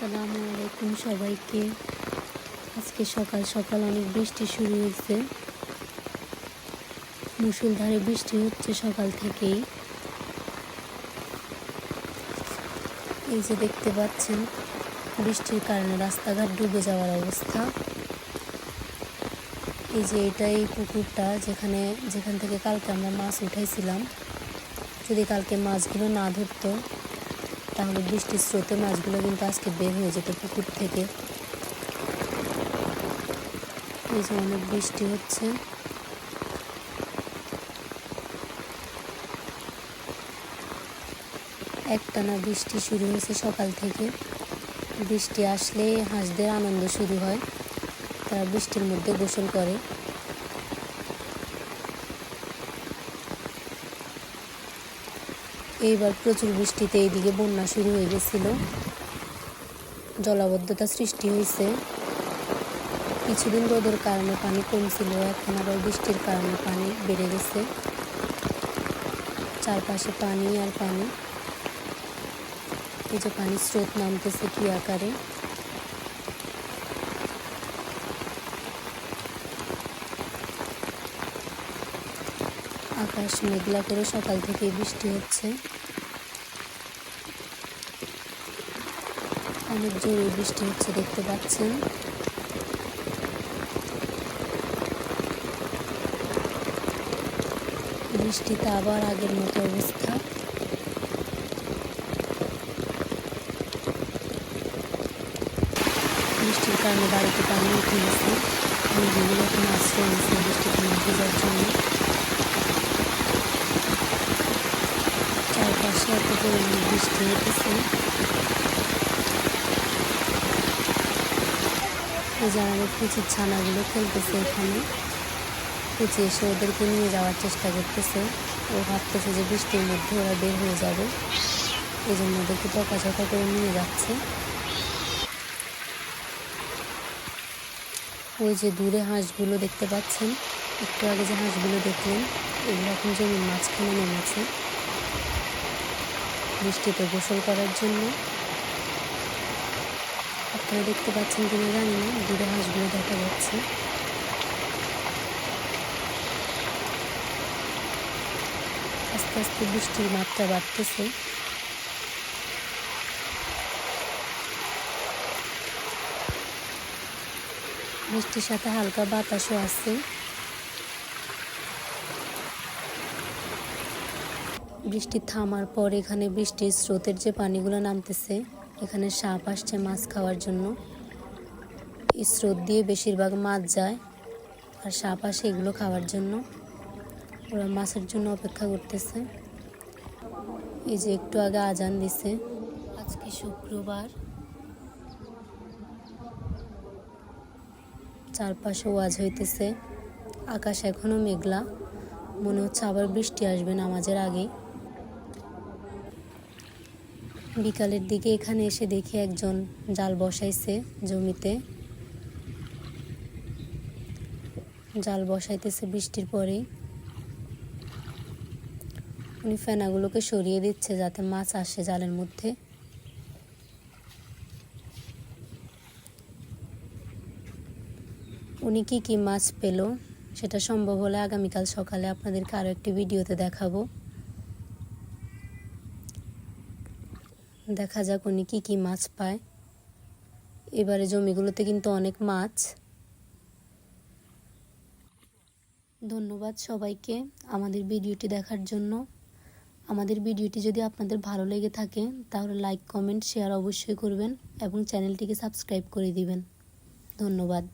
আসসালামু আলাইকুম সবাইকে। আজকে সকাল সকাল অনেক বৃষ্টি শুরু হয়েছে। মুসুলধারে বৃষ্টি হচ্ছে সকাল থেকেই। এই যে দেখতে পাচ্ছেন, বৃষ্টির কারণে রাস্তাঘাট ডুবে যাওয়ার অবস্থা। এই যে এটাই পুকুরটা যেখানে, যেখান থেকে কালকে আমরা মাছ উঠাইছিলাম। যদি কালকে মাছগুলো না ধরতো তাহলে বৃষ্টির স্রোতে মাছগুলো কিন্তু আজকে বের হয়ে যেত পুকুর থেকে। এই যে অনেক বৃষ্টি হচ্ছে। একটানা বৃষ্টি শুরু হয়েছে সকাল থেকে। বৃষ্টি আসলে হাঁসদের আনন্দ শুরু হয়। তারা বৃষ্টির মধ্যে গোসল করে। এইবার প্রচুর বৃষ্টিতে এইদিকে বন্যা শুরু হয়ে গেছিল। জলাবদ্ধতা সৃষ্টি হয়েছে। কিছুদিন রোদের কারণে পানি কমছিল, এখন আবার বৃষ্টির কারণে পানি বেড়ে গেছে। চারপাশে পানি আর পানি। এই যে পানির স্রোত নামতেছে কী আকারে? আকাশ মেঘলা করে সকাল থেকে বৃষ্টি হচ্ছে। অনেক জোরে বৃষ্টি হচ্ছে, দেখতে পাচ্ছেন। বৃষ্টিতে আবার আগের মতো অবস্থা। বৃষ্টির কারণে বাড়িতে পানি উঠে গেছে। মুরগিগুলো এখন আশ্রয় নিয়েছে বৃষ্টিতে জন্য। চারপাশে এত পরিমাণে কুচির ছানাগুলো খেলতেছে এখানে। কুচি এসে ওদেরকে নিয়ে যাওয়ার চেষ্টা করতেছে। ও ভাবতেছে যে বৃষ্টির মধ্যে ওরা বের হয়ে যাবে। এই জন্য ওদেরকে পকাঝকা করে নিয়ে যাচ্ছে। ওই যে দূরে হাঁসগুলো দেখতে পাচ্ছেন। একটু আগে যে হাঁসগুলো দেখলেন, এগুলো এখন জমির মাঝখানে নেমেছে। বৃষ্টিতে গোসল করার জন্য। আপনারা দেখতে পাচ্ছেন কিনা জানি না দূরে হাঁসগুলো দেখা যাচ্ছে। আস্তে আস্তে বৃষ্টির মাত্রা বাড়তেছে। বৃষ্টির সাথে হালকা বাতাসও আছে। বৃষ্টি থামার পর এখানে বৃষ্টির স্রোতের যে পানিগুলো নামতেছে, এখানে সাপ আসছে মাছ খাওয়ার জন্য। এই স্রোত দিয়ে বেশিরভাগ মাছ যায় আর সাপ আসে এগুলো খাওয়ার জন্য। ওরা মাছের জন্য অপেক্ষা করতেছে। এই যে একটু আগে আজান দিছে। আজকে শুক্রবার। চারপাশে ওয়াজ হইতেছে। আকাশ এখনও মেঘলা। মনে হচ্ছে আবার বৃষ্টি আসবে নামাজের আগে বিকালের দিকে এখানে এসে দেখি একজন জাল বসাইছে জমিতে। জাল বসাইতেছে বৃষ্টির পরেই উনি ফেনাগুলোকে সরিয়ে দিচ্ছে যাতে মাছ আসে জালের মধ্যে। উনি কি কি মাছ পেল সেটা সম্ভব হলে আগামীকাল সকালে আপনাদেরকে আরও একটি ভিডিওতে দেখাবো। দেখা যাক উনি কী কী মাছ পায়। এবারে জমিগুলোতে কিন্তু অনেক মাছ। ধন্যবাদ সবাইকে আমাদের ভিডিওটি দেখার জন্য। আমাদের ভিডিওটি যদি আপনাদের ভালো লেগে থাকে, তাহলে লাইক কমেন্ট শেয়ার অবশ্যই করবেন এবং চ্যানেলটিকে সাবস্ক্রাইব করে দিবেন। ধন্যবাদ।